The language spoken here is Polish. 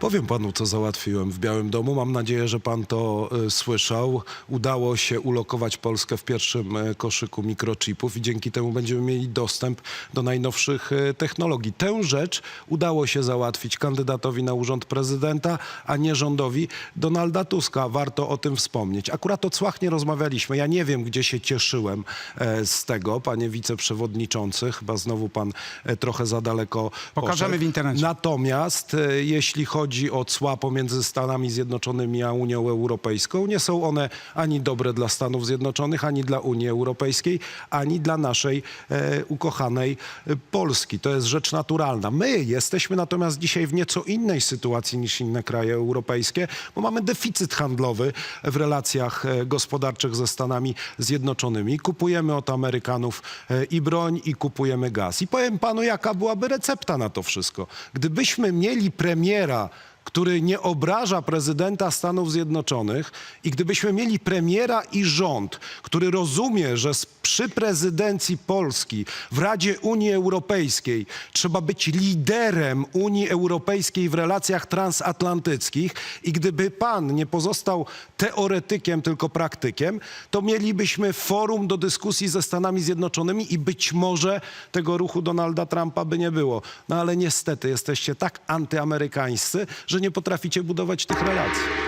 Powiem panu, co załatwiłem w Białym Domu. Mam nadzieję, że pan to y, słyszał. Udało się ulokować Polskę w pierwszym y, koszyku mikrochipów i dzięki temu będziemy mieli dostęp do najnowszych y, technologii. Tę rzecz udało się załatwić kandydatowi na urząd prezydenta, a nie rządowi Donalda Tuska. Warto o tym wspomnieć. Akurat o cłach nie rozmawialiśmy. Ja nie wiem, gdzie się cieszyłem e, z tego, panie wiceprzewodniczący. Chyba znowu pan e, trochę za daleko Pokażemy poszedł. w internecie. Natomiast e, jeśli chodzi o cła pomiędzy Stanami Zjednoczonymi a Unią Europejską, nie są one ani dobre dla Stanów Zjednoczonych, ani dla Unii Europejskiej, ani dla naszej e, ukochanej e, Polski. To jest rzecz naturalna. My jesteśmy natomiast dzisiaj w nieco innej sytuacji niż inne kraje europejskie, bo mamy deficyt handlowy w relacjach e, gospodarczych ze Stanami Zjednoczonymi. Kupujemy od Amerykanów e, i broń, i kupujemy gaz. I powiem panu, jaka byłaby recepta na to wszystko. Gdybyśmy mieli premiera, który nie obraża prezydenta Stanów Zjednoczonych i gdybyśmy mieli premiera i rząd, który rozumie, że przy prezydencji Polski w Radzie Unii Europejskiej trzeba być liderem Unii Europejskiej w relacjach transatlantyckich i gdyby pan nie pozostał teoretykiem, tylko praktykiem, to mielibyśmy forum do dyskusji ze Stanami Zjednoczonymi i być może tego ruchu Donalda Trumpa by nie było. No ale niestety jesteście tak antyamerykańscy, że nie potraficie budować tych relacji.